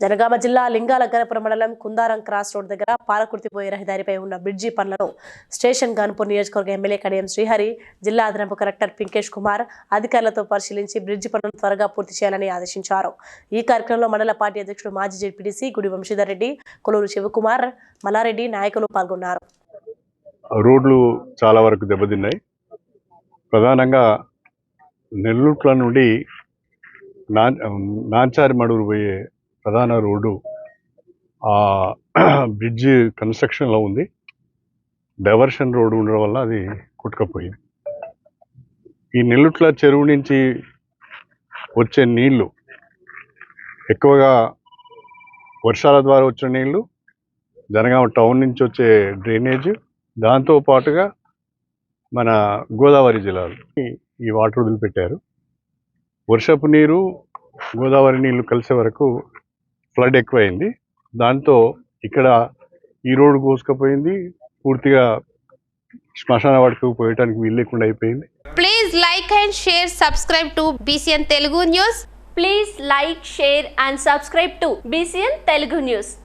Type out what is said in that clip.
జనగామ జిల్లా లింగాల గణపురం మండలం Kundaram cross road దగ్గర పాలకుర్తిపోయే రహదారిపై ఉన్న బ్రిడ్జి పనులను స్టేషన్ గన్పూర్ నియోజకవర్గ ఎమ్మెల్యే కడియం శ్రీహరి జిల్లా అదనపు కలెక్టర్ పింకేష్ కుమార్ అధికారులతో పరిశీలించి బ్రిడ్జి పనులను త్వరగా పూర్తి చేయాలని ఆదేశించారు. ఈ కార్యక్రమంలో మండల పార్టీ అధ్యక్షుడు మాజీ జెడ్పీడీసీ గుడి వంశీధర్ రెడ్డి కొలూరు శివకుమార్ మల్లారెడ్డి నాయకులు పాల్గొన్నారు. రోడ్లు చాలా వరకు దెబ్బతిన్నాయి. ప్రధానంగా నెల్లూట్ల నుండి నా నాంచారి మడుగురు పోయే ప్రధాన రోడ్డు ఆ బ్రిడ్జ్ కన్స్ట్రక్షన్లో ఉంది. డైవర్షన్ రోడ్డు ఉండడం వల్ల అది కొట్టుకపోయింది. ఈ నెల్లుట్ల చెరువు నుంచి వచ్చే నీళ్ళు ఎక్కువగా వర్షాల ద్వారా వచ్చిన నీళ్ళు జనగామ టౌన్ నుంచి వచ్చే డ్రైనేజ్ దాంతో పాటుగా మన గోదావరి జిల్లాలో ఈ- ఈ వాటర్ వదిలిపెట్టారు. వర్షపు నీరు గోదావరి నీళ్ళు కలిసే వరకు ఫ్లడ్ ఎక్కువైంది. దాంతో ఇక్కడ ఈ రోడ్ కోసుకపోయింది. పూర్తిగా శ్మశాన పోయటానికి వీలు లేకుండా అయిపోయింది. Please like and share subscribe to BCN Telugu news please like share and subscribe to BCN Telugu news